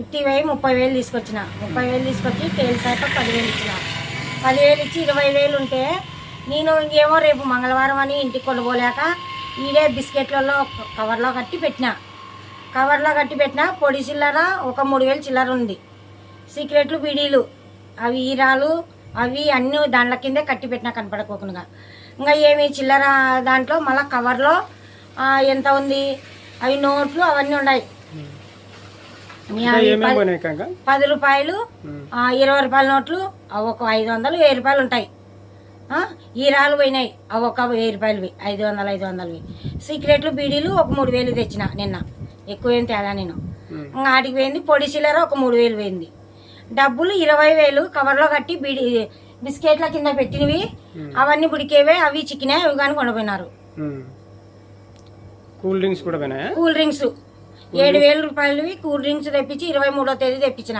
ఉత్తి వేయి ముప్పై వేలు తీసుకొచ్చిన. ముప్పై వేలు తీసుకొచ్చి తేలి శాఖ పదివేలు ఇచ్చిన. పదివేలు ఇచ్చి ఇరవై వేలు ఉంటే నేను ఇంకేమో రేపు మంగళవారం అని ఇంటికి కొనుగోలేక ఈడే బిస్కెట్లలో కవర్లో కట్టి పెట్టిన. కవర్లో కట్టి పెట్టిన పొడి చిల్లర ఒక మూడు వేలు చిల్లర ఉంది. సీక్రెట్లు బీడీలు అవి ఈరాలు అవి అన్నీ దాంట్ల కిందే కట్టి పెట్టినా కనపడకోకుండా ఇంకా ఏమి చిల్లర దాంట్లో మళ్ళీ కవర్లో ఎంత ఉంది? అవి నోట్లు అవన్నీ ఉన్నాయి ఇంకా ఏమేమి పోయినాయి కాక పది రూపాయలు ఇరవై రూపాయల నోట్లు ఒక ఐదు వందలు వెయ్యి రూపాయలు ఉంటాయి. ఆ, ఈరాలు పోయినాయి అవి ఒక వెయ్యి రూపాయలవి ఐదు వందలు ఐదు వందలవి. సీక్రెట్లు బీడీలు ఒక మూడు వేలు తెచ్చిన నిన్న. ఎక్కువ ఏం తేడా నేను. ఆటికి పోయింది పొడి చిల్లర ఒక మూడు వేలు పోయింది. డబ్బులు ఇరవై వేలు కవర్లో కట్టి బీడి బిస్కెట్ల కింద పెట్టినవి అవన్నీ బుడికేవే అవి చిక్కినా అవి కానీ కొనపోయినారు ఉమ్. కూల్ డ్రింక్స్ కూడా కూల్ డ్రింక్స్. ఏడు వేల రూపాయలవి కూల్ డ్రింక్స్ తెప్పించి ఇరవై మూడో తేదీ తెప్పించిన.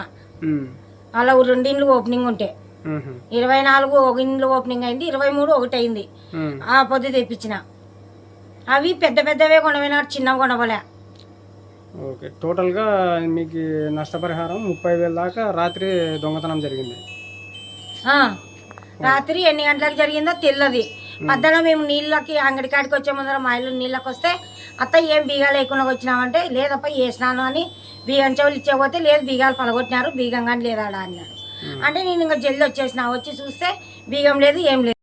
అలా రెండిండ్లు ఓపెనింగ్ ఉంటే. ఇరవై నాలుగు ఒక ఇండ్లు ఓపెనింగ్ అయింది ఇరవై మూడు ఒకటి అయింది. ఆ పొద్దు తెప్పించిన. అవి పెద్ద పెద్దవే కొనపోయినారు చిన్నవి కొనబోలే ఓకే. టోటల్గా మీకు నష్టపరిహారం ముప్పై వేల దాకా రాత్రి దొంగతనం జరిగింది. రాత్రి ఎన్ని గంటలకు జరిగిందో తెల్లది మధ్యలో మేము నీళ్ళకి అంగడి కాడికి వచ్చే ముందర మా ఇల్లు నీళ్ళకి వస్తే అత్త ఏం బీగాలు లేకుండా వచ్చినామంటే లేదప్ప వేసినాను అని బీగం చెవులు ఇచ్చేపోతే లేదు బీగాలు పలగొట్టినారు బీగం కానీ లేదా అన్నాడు. అంటే నేను ఇంకా జల్ది వచ్చేసిన వచ్చి చూస్తే బీగం లేదు ఏం లేదు.